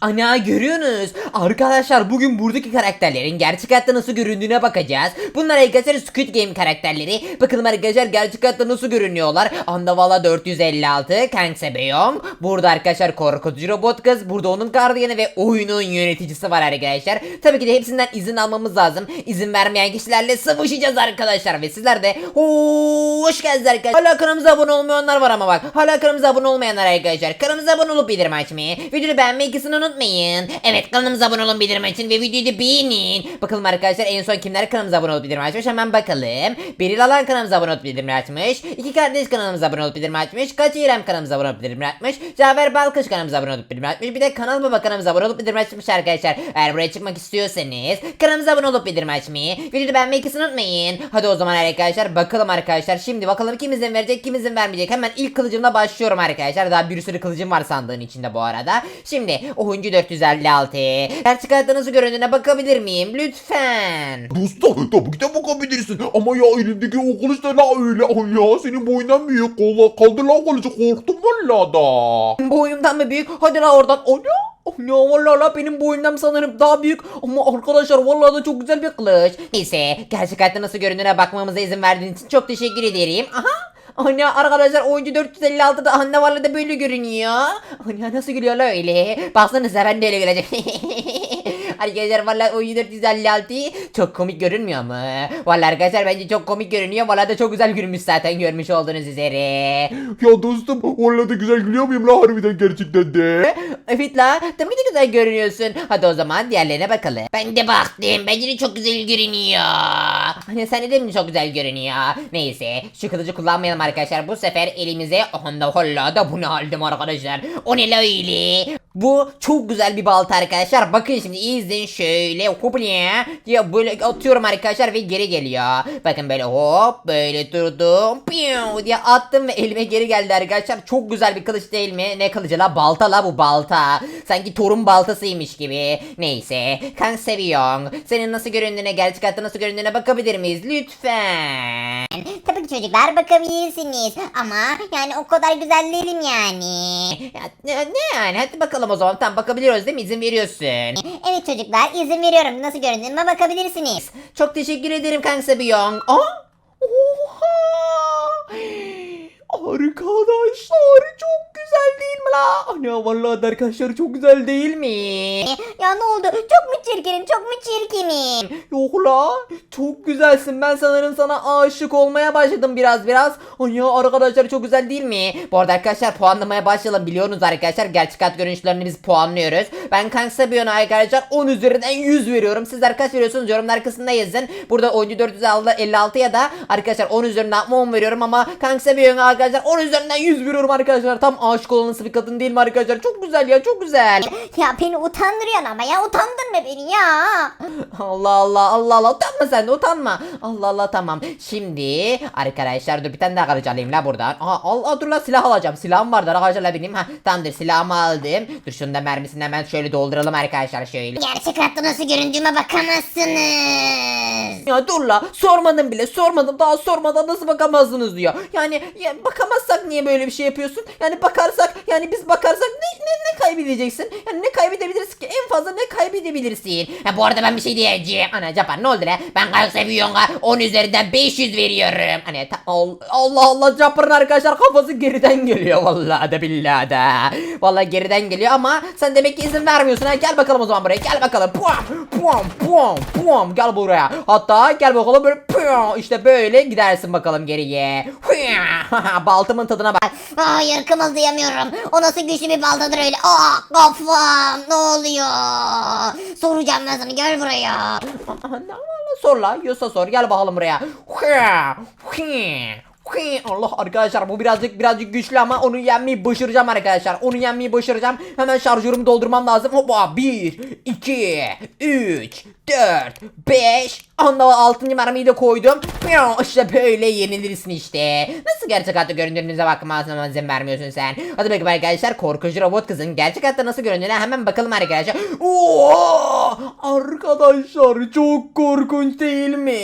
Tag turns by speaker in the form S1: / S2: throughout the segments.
S1: Ana görüyorsunuz. Arkadaşlar bugün buradaki karakterlerin gerçek hayatta nasıl göründüğüne bakacağız. Bunlar arkadaşlar Squid Game karakterleri. Bakalım arkadaşlar gerçek hayatta nasıl görünüyorlar. Andavala 456, Kang Sebeong. Burada arkadaşlar korkutucu robot kız. Burada onun gardiyanı ve oyunun yöneticisi var arkadaşlar. Tabii ki de hepsinden izin almamız lazım. İzin vermeyen kişilerle savaşacağız arkadaşlar. Ve sizler de hoş geldiniz arkadaşlar. Hala kanalımıza abone olmayanlar var ama bak. Hala kanalımıza abone olmayanlar arkadaşlar. Kanalımıza abone olup bildirim açmayı. Videoyu beğenmeyi ikisini unutmayın. Evet kanalımıza abone olun bildirim açın ve videoyu da beğenin. Bakalım arkadaşlar en son kimler kanalımıza abone olup bildirim açmış hemen bakalım. Beril Alan kanalımıza abone olup bildirim açmış. İki kardeş kanalımıza abone olup bildirim açmış. Kaç İrem kanalımıza abone olup bildirim açmış. Cafer Balkış kanalımıza abone olup bildirim açmış. Bir de kanal baba kanalımıza abone olup bildirim açmış arkadaşlar. Eğer buraya çıkmak istiyorsanız kanalımıza abone olup bildirim açmayı. Videoyu beğenmeyi unutmayın. Hadi o zaman arkadaşlar bakalım arkadaşlar. Şimdi bakalım kim izin verecek kim izin vermeyecek. Hemen ilk kılıcımla başlıyorum arkadaşlar. Daha bir sürü kılıcım var sandığın içinde bu arada. Şimdi oyuncu 456. Gerçek hayatta nasıl göründüğüne bakabilir miyim? Lütfen.
S2: Dostum tabii ki de bakabilirsin ama ya elindeki o kılıç da la öyle ay ya senin boyundan büyük kolla kaldır la kılıcı korktum valla da.
S1: Boyumdan mı büyük? Hadi la oradan. Ana! Ya vallahi la benim boyumdan sanırım daha büyük ama arkadaşlar vallahi da çok güzel bir kılıç. Neyse gerçek hayatta nasıl göründüğüne bakmamıza izin verdiğin için çok teşekkür ederim. Aha Ana arkadaşlar oyuncu 456'da anne vallahi da böyle görünüyor. Ana nasıl gülüyor la öyle? Baksanıza ben de öyle güleceğim. Arkadaşlar vallahi oyuncu 456 çok komik görünmüyor mu? Vallahi arkadaşlar bence çok komik görünüyor. Vallahi da çok güzel gülmüş zaten görmüş olduğunuz üzere.
S2: Ya dostum valla da güzel gülüyor muyum la harbiden gerçekten de.
S1: Evet la tabii de güzel görünüyorsun. Hadi o zaman diğerlerine bakalım. Ben de baktım. Bence de çok güzel görünüyor. Hani sen de mi çok güzel görünüyor? Neyse şu kılıcı kullanmayalım arkadaşlar. Bu sefer elimize onda holla da bunu aldım arkadaşlar. O ne la öyle? Bu çok güzel bir balta arkadaşlar. Bakın şimdi izleyin şöyle hop ya diye böyle atıyorum arkadaşlar ve geri geliyor. Bakın böyle hop böyle durdum. Piu diye attım ve elime geri geldi arkadaşlar. Çok güzel bir kılıç değil mi? Ne kılıcı la? Balta la bu balta. Sanki torun baltasıymış gibi. Neyse. Kan seviyorsun. Senin nasıl göründüğüne gerçek hayatta nasıl göründüğüne bakabilir miyiz? Lütfen.
S3: Tabii ki çocuklar bakabilirsiniz ama yani o kadar güzel değilim yani.
S1: Ya, ne, ne yani? Hadi bakalım o zaman. Tamam bakabiliyoruz değil mi? İzin veriyorsun.
S3: Evet çocuklar izin veriyorum nasıl göründüğüme bakabilirsiniz.
S1: Çok teşekkür ederim Kang Sebiyon. Aa! Oha! Arkadaşlar çok güzel değil mi la? Ana vallahi arkadaşlar çok güzel değil mi?
S3: Ya ne oldu çok mu çirkinim çok mu çirkinim.
S1: Yok la çok güzelsin ben sanırım sana aşık olmaya başladım biraz biraz. Ana arkadaşlar çok güzel değil mi? Bu arada arkadaşlar puanlamaya başlayalım biliyorsunuz arkadaşlar gerçek hayat görünüşlerini biz puanlıyoruz. Ben Kang Sebion'a arkadaşlar 10 üzerinden 100 veriyorum. Sizler kaç veriyorsunuz yorumlar kısmında yazın. Burada oyuncu 456 ya da arkadaşlar 10 üzerinden 10 veriyorum ama Kang Sebion'a arkadaşlar 10 üzerinden 100 veriyorum arkadaşlar. Tam aşık olan nasıl bir kadın değil mi arkadaşlar? Çok güzel ya çok güzel.
S3: Ya beni utandırıyorsun ama ya utandırma beni ya.
S1: Allah Allah Allah Allah utanma sen de utanma. Allah Allah tamam. Şimdi arkadaşlar dur bir tane daha kılıç alayım la buradan. Aha al, al dur la silah alacağım. Silahım vardı arkadaşlar la benim. Ha tamamdır silahımı aldım. Dur şunu da mermisini hemen şöyle dolduralım arkadaşlar şöyle.
S3: Gerçek hayatta nasıl göründüğüme bakamazsınız.
S1: Ya dur la sormadım bile sormadım daha sormadan nasıl bakamazsınız diyor. Yani ya bakamazsak niye böyle bir şey yapıyorsun? Yani bakarsak yani biz bakarsak ne, ne, ne kaybedeceksin? Yani ne kaybedebiliriz ki? En fazla ne kaybedebilirsin? Ha, bu arada ben bir şey diyeceğim. Ana Capan ne oldu la? Ben Kang Seviyor'a 10 üzerinden 500 veriyorum. Hani Allah Allah Capan'ın arkadaşlar kafası geriden geliyor vallahi de billahi de. Vallahi geriden geliyor ama sen demek ki izin vermiyorsun. Ha, gel bakalım o zaman buraya gel bakalım. Puam puam puam puam gel buraya. Hatta gel bakalım böyle puam işte böyle gidersin bakalım geriye. Baltımın tadına bak.
S3: Hayır kımıldayamıyorum. O nasıl güçlü bir baltadır öyle. Aa kafam ne oluyor? Soracağım ben sana gel buraya.
S1: Sor la yiyorsa sor gel bakalım buraya. Allah arkadaşlar bu birazcık birazcık güçlü ama onu yenmeyi başaracağım arkadaşlar. Onu yenmeyi başaracağım. Hemen şarjörümü doldurmam lazım. Hoppa 1 2 3 4, 5, anda 6. mermiyi de koydum. İşte böyle yenilirsin işte. Nasıl gerçek hayatta göründüğünüze bakmazsın izin vermiyorsun sen. Hadi bakalım arkadaşlar korkucu robot kızın gerçek hayatta nasıl göründüğüne hemen bakalım arkadaşlar. Oo! Arkadaşlar çok korkunç değil mi?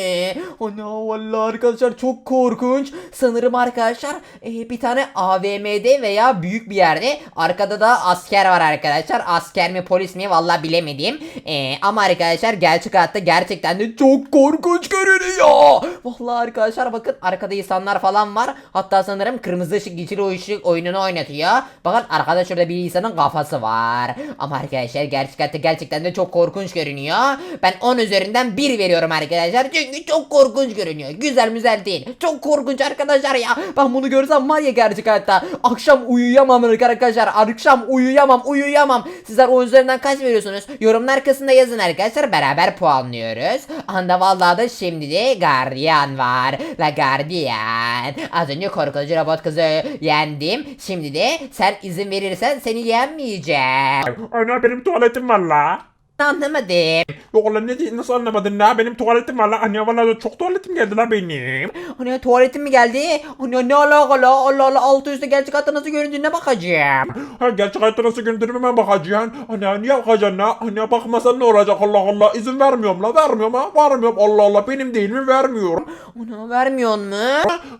S1: Ana vallahi arkadaşlar çok korkunç. Sanırım arkadaşlar e, bir tane AVM'de veya büyük bir yerde arkada da asker var arkadaşlar. Asker mi polis mi vallahi bilemedim. E, ama arkadaşlar gerçek hayatta gerçekten de çok korkunç görünüyor. Vallahi arkadaşlar bakın arkada insanlar falan var. Hatta sanırım kırmızı ışık geçili ışık oyununu oynatıyor. Bakın arkada şurada bir insanın kafası var. Ama arkadaşlar gerçek hayatta gerçekten de çok korkunç görünüyor. Ben 10 üzerinden 1 veriyorum arkadaşlar. Çünkü çok korkunç görünüyor. Güzel müzel değil. Çok korkunç arkadaşlar ya. Ben bunu görsem var ya gerçek hayatta. Akşam uyuyamam arkadaşlar. Akşam uyuyamam uyuyamam. Sizler 10 üzerinden kaç veriyorsunuz? Yorumlar kısmında yazın arkadaşlar. Beraber puanlıyoruz. Anda vallahi da şimdi de Guardian var. La Guardian. Az önce korkutucu robot kızı yendim. Şimdi de sen izin verirsen seni yenmeyeceğim.
S2: Ana benim tuvaletim var la.
S1: Anlamadım.
S2: Yok lan ne diye- nasıl anlamadın la benim tuvaletim var la. Anne valla çok tuvaletim geldi la benim.
S1: Hani tuvaletim mi geldi? Hani ne alaka la? Allah Allah altı üstü gerçek hayatta nasıl göründüğüne bakacağım.
S2: Ha gerçek hayatta nasıl gündürüme bakacaksın? Anne niye bakacaksın la? Anne bakmasan ne olacak Allah Allah izin vermiyorum la vermiyorum ha vermiyorum Allah Allah benim değil mi vermiyorum.
S1: Onu vermiyor mu?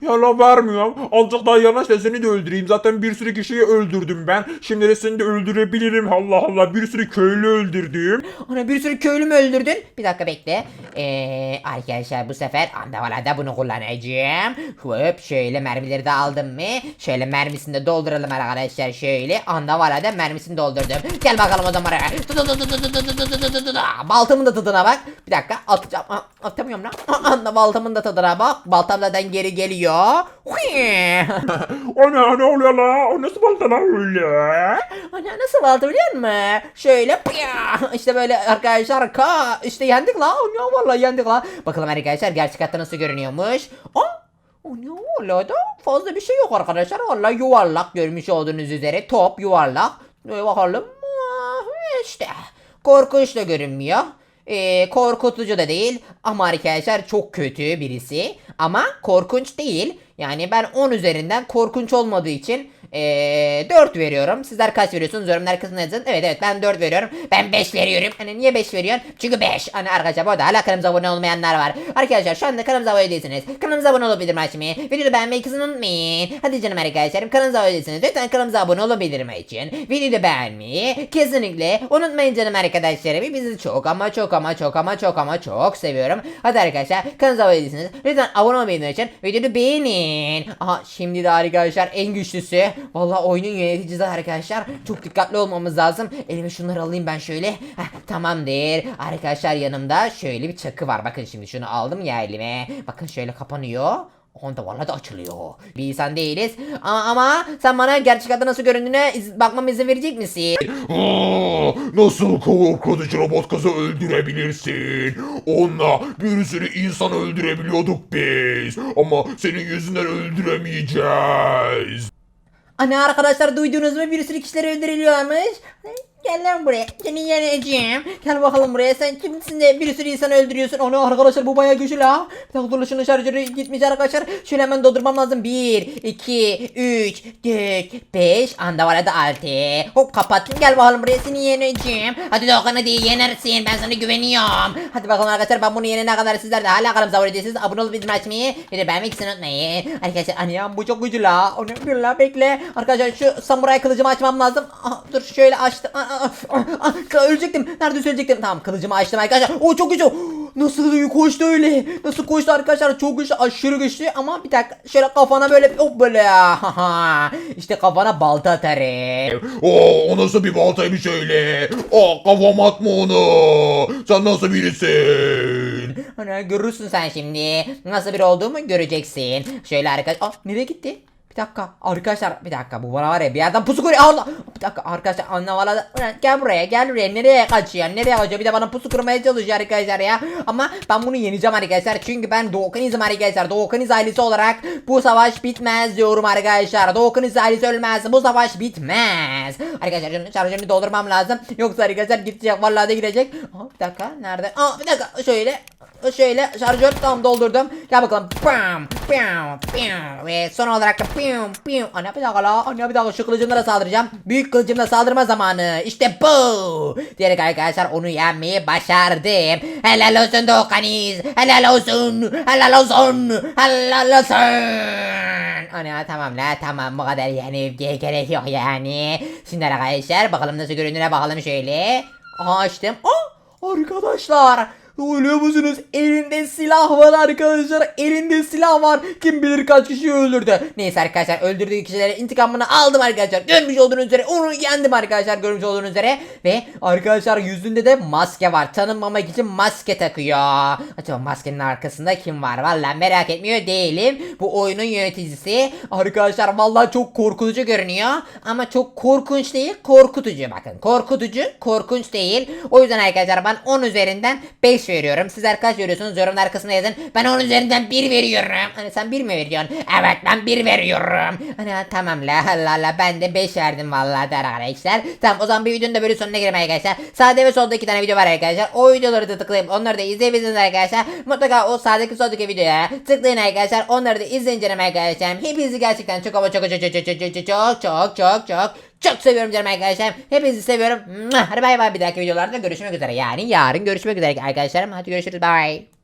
S2: Ya la vermiyorum. Azıcık daha yanaş da seni de öldüreyim. Zaten bir sürü kişiyi öldürdüm ben. Şimdi de seni de öldürebilirim. Allah Allah bir sürü köylü öldürdüm.
S1: Ana bir sürü köylü mü öldürdün? Bir dakika bekle. Ee, arkadaşlar bu sefer andavalada bunu kullanacağım. Hop şöyle mermileri de aldım mı? Şöyle mermisini de dolduralım arkadaşlar şöyle. Andavalada mermisini doldurdum. Gel bakalım o zaman. Baltamın da tadına bak. Bir dakika atacağım. Atamıyorum lan. Anda baltamın da tadına bak. Baltam zaten geri geliyor.
S2: Ana ne oluyor la? O nasıl balta la öyle?
S1: Ana nasıl aldı biliyor musun? Şöyle işte böyle arkadaşlar ka işte yendik la. Ya vallahi yendik la. Bakalım arkadaşlar gerçek hayatta nasıl görünüyormuş. Aa vallahi da fazla bir şey yok arkadaşlar. Vallahi yuvarlak görmüş olduğunuz üzere top yuvarlak. Ee, bakalım. Aa, işte korkunç da görünmüyor. Ee, korkutucu da değil ama arkadaşlar çok kötü birisi ama korkunç değil. Yani ben 10 üzerinden korkunç olmadığı için ee, 4 veriyorum. Sizler kaç veriyorsunuz? Yorumlar kısmına yazın. Evet evet ben 4 veriyorum. Ben 5 veriyorum. Hani niye 5 veriyorsun? Çünkü 5. Hani arkadaşlar bu arada hala kanalımıza abone olmayanlar var. Arkadaşlar şu anda kanalımıza abone değilsiniz. Kanalımıza abone olup bildirim açmayı. Videoyu beğenmeyi kısmını unutmayın. Hadi canım arkadaşlarım kanalımıza abone değilsiniz. Lütfen kanalımıza abone olup bildirim için. Videoyu beğenmeyi kesinlikle unutmayın canım arkadaşlarım. Bizi çok ama çok ama çok ama çok ama çok seviyorum. Hadi arkadaşlar kanalımıza abone değilsiniz. Lütfen abone olmayı unutmayın. Videoyu beğenin. Aha şimdi de arkadaşlar en güçlüsü. Vallahi oyunun yöneticisi arkadaşlar. Çok dikkatli olmamız lazım. Elime şunları alayım ben şöyle. Heh, tamamdır. Arkadaşlar yanımda şöyle bir çakı var. Bakın şimdi şunu aldım ya elime. Bakın şöyle kapanıyor. Onda vallahi da açılıyor. Bir insan değiliz. Ama, ama sen bana gerçek adı nasıl göründüğüne iz, bakmama izin verecek misin?
S2: Aa, nasıl korkutucu robot kızı öldürebilirsin? Onunla bir sürü insan öldürebiliyorduk biz. Ama senin yüzünden öldüremeyeceğiz.
S1: Ana arkadaşlar duydunuz mu bir sürü kişiler öldürülüyormuş. Gel lan buraya. Seni yeneceğim. Gel bakalım buraya. Sen kimsin de bir sürü insan öldürüyorsun. Onu arkadaşlar bu bayağı güçlü la. Bir dakika dur şunun şarjörü gitmiş arkadaşlar. Şöyle hemen doldurmam lazım. 1, 2, 3, 4, 5. Anda var hadi 6. Hop kapattım. Gel bakalım buraya seni yeneceğim. Hadi Doğukan hadi yenersin. Ben sana güveniyorum. Hadi bakalım arkadaşlar ben bunu yenene kadar sizler de hala kanalımıza abone değilsiniz. Abone olup bildirim açmayı. Bir de beğenmek için unutmayın. Arkadaşlar annem bu çok güçlü la. Onu bir la bekle. Arkadaşlar şu samuray kılıcımı açmam lazım. Ah, dur şöyle açtım. Ah, ölecektim. Nerede ölecektim? Tamam kılıcımı açtım arkadaşlar. O çok güçlü. Nasıl koştu öyle? Nasıl koştu arkadaşlar? Çok güçlü, aşırı güçlü ama bir dakika şöyle kafana böyle hop böyle. işte kafana balta atarım.
S2: Oo, o nasıl bir baltaymış öyle? Aa, kafama atma onu. Sen nasıl birisin?
S1: Hani görürsün sen şimdi. Nasıl bir olduğumu göreceksin. Şöyle arkadaş. Aa nereye gitti? Bir dakika arkadaşlar bir dakika bu bana var ya bir yerden pusu kuruyor. Allah. Bir dakika arkadaşlar anne valla Ulan gel buraya gel buraya nereye kaçıyor nereye kaçıyor bir de bana pusu kurmaya çalışıyor arkadaşlar ya. Ama ben bunu yeneceğim arkadaşlar çünkü ben Doğukanizm arkadaşlar Doğukaniz ailesi olarak bu savaş bitmez diyorum arkadaşlar. Doğukaniz ailesi ölmez bu savaş bitmez. Arkadaşlar şunu şarjörünü doldurmam lazım. Yoksa arkadaşlar gidecek vallahi de gidecek. Aa, bir dakika nerede? Aa, bir dakika şöyle Şöyle şarjör tam doldurdum. Gel bakalım. Pam, pam, pam. Ve son olarak da pam, pam. Ana bir dakika la. Ana bir dakika şu kılıcımla da saldıracağım. Büyük kılıcımla saldırma zamanı. İşte bu. Diyerek arkadaşlar onu yenmeyi başardım. Helal olsun Doğukaniz. Helal olsun. Helal olsun. Helal olsun. Ana tamam la tamam bu kadar yani gerek yok yani. Şimdi arkadaşlar bakalım nasıl göründüğüne bakalım şöyle. Aha açtım. Aa, arkadaşlar. Biliyor musunuz? Elinde silah var arkadaşlar. Elinde silah var. Kim bilir kaç kişiyi öldürdü. Neyse arkadaşlar öldürdüğü kişilerin intikamını aldım arkadaşlar. Görmüş olduğunuz üzere onu yendim arkadaşlar. Görmüş olduğunuz üzere. Ve arkadaşlar yüzünde de maske var. Tanınmamak için maske takıyor. Acaba maskenin arkasında kim var? Vallahi merak etmiyor değilim. Bu oyunun yöneticisi. Arkadaşlar vallahi çok korkutucu görünüyor. Ama çok korkunç değil. Korkutucu bakın. Korkutucu, korkunç değil. O yüzden arkadaşlar ben 10 üzerinden 5 veriyorum. Sizler kaç veriyorsunuz? Yorumlar kısmına yazın. Ben 10 üzerinden 1 veriyorum. Hani sen 1 mi veriyorsun? Evet ben 1 veriyorum. Hani tamam la la la ben de 5 verdim vallahi der arkadaşlar. Tamam o zaman bir videonun da böyle sonuna girelim arkadaşlar. Sağda ve solda iki tane video var arkadaşlar. O videoları da tıklayıp onları da izleyebilirsiniz arkadaşlar. Mutlaka o sağdaki soldaki videoya tıklayın arkadaşlar. Onları da izleyin canım arkadaşlar. Hepinizi gerçekten çok ama çok çok çok çok çok çok çok çok çok çok seviyorum canım arkadaşlar. Hepinizi seviyorum. Hadi bay bay bir dahaki videolarda görüşmek üzere. Yani yarın görüşmek üzere arkadaşlarım. Hadi görüşürüz. Bye.